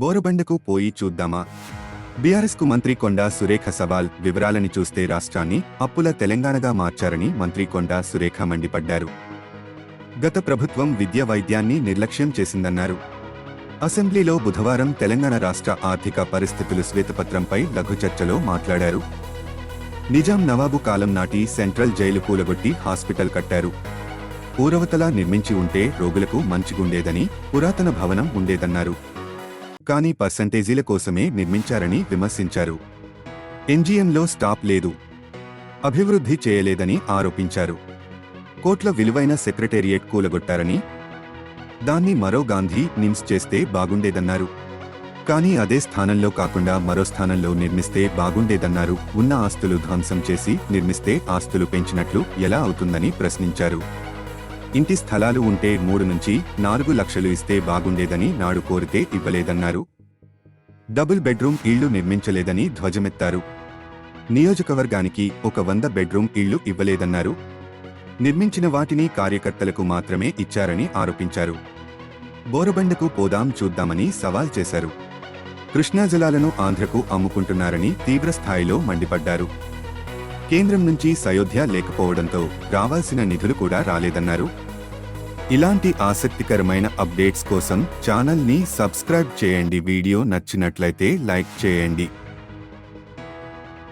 బోరబండకు పోయి చూద్దామా? బీఆర్ఎస్కు మంత్రి కొండా సురేఖ సవాల్ వివరాలని చూస్తే రాష్ట్రాన్ని అప్పుల తెలంగాణగా మార్చారని మంత్రి కొండా సురేఖ మండిపడ్డారు. గత ప్రభుత్వం విద్య వైద్యాన్ని నిర్లక్ష్యం చేసిందన్నారు. అసెంబ్లీలో బుధవారం తెలంగాణ రాష్ట్ర ఆర్థిక పరిస్థితులు శ్వేతపత్రంపై లఘు చర్చలో మాట్లాడారు. నిజాం నవాబు కాలం నాటి సెంట్రల్ జైలు కూలగొట్టి హాస్పిటల్ కట్టారు. పూర్వతలా నిర్మించి ఉంటే రోగులకు మంచిగుండేదని పురాతన భవనం ఉండేదన్నారు. కానీ పర్సంటేజీల కోసమే నిర్మించారని విమర్శించారు. ఎన్జిఎంలో స్టాప్ లేదు. అభివృద్ధి చేయలేదని ఆరోపించారు. కోట్ల విలువైన సెక్రటేరియట్ కూలగొట్టారని దాన్ని మరో గాంధీ నిమ్స్ చేస్తే బాగుండేదన్నారు. కానీ అదే స్థానంలో కాకుండా మరో స్థానంలో నిర్మిస్తే బాగుండేదన్నారు. ఉన్న ఆస్తులు ధ్వంసం చేసి నిర్మిస్తే ఆస్తులు పెంచినట్లు ఎలా అవుతుందని ప్రశ్నించారు. ఇంటి స్థలాలు ఉంటే మూడు నుంచి నాలుగు లక్షలు ఇస్తే బాగుండేదని నాడు కోరితే ఇవ్వలేదన్నారు. డబుల్ బెడ్రూమ్ ఇళ్ళు నిర్మించలేదని ధ్వజమెత్తారు. నియోజకవర్గానికి ఒక వంద బెడ్రూమ్ ఇళ్ళు ఇవ్వలేదన్నారు. నిర్మించిన వాటిని కార్యకర్తలకు మాత్రమే ఇచ్చారని ఆరోపించారు. బోరబండకు పోదాం చూద్దామని సవాల్ చేశారు. కృష్ణా జలాలను ఆంధ్రకు అమ్ముకుంటున్నారని తీవ్రస్థాయిలో మండిపడ్డారు. కేంద్రం నుంచి సయోధ్య లేకపోవడంతో రావాల్సిన నిధులు కూడా రాలేదన్నారు. ఇలాంటి ఆసక్తికరమైన అప్డేట్స్ కోసం ఛానల్ని సబ్స్క్రైబ్ చేయండి. వీడియో నచ్చినట్లయితే లైక్ చేయండి.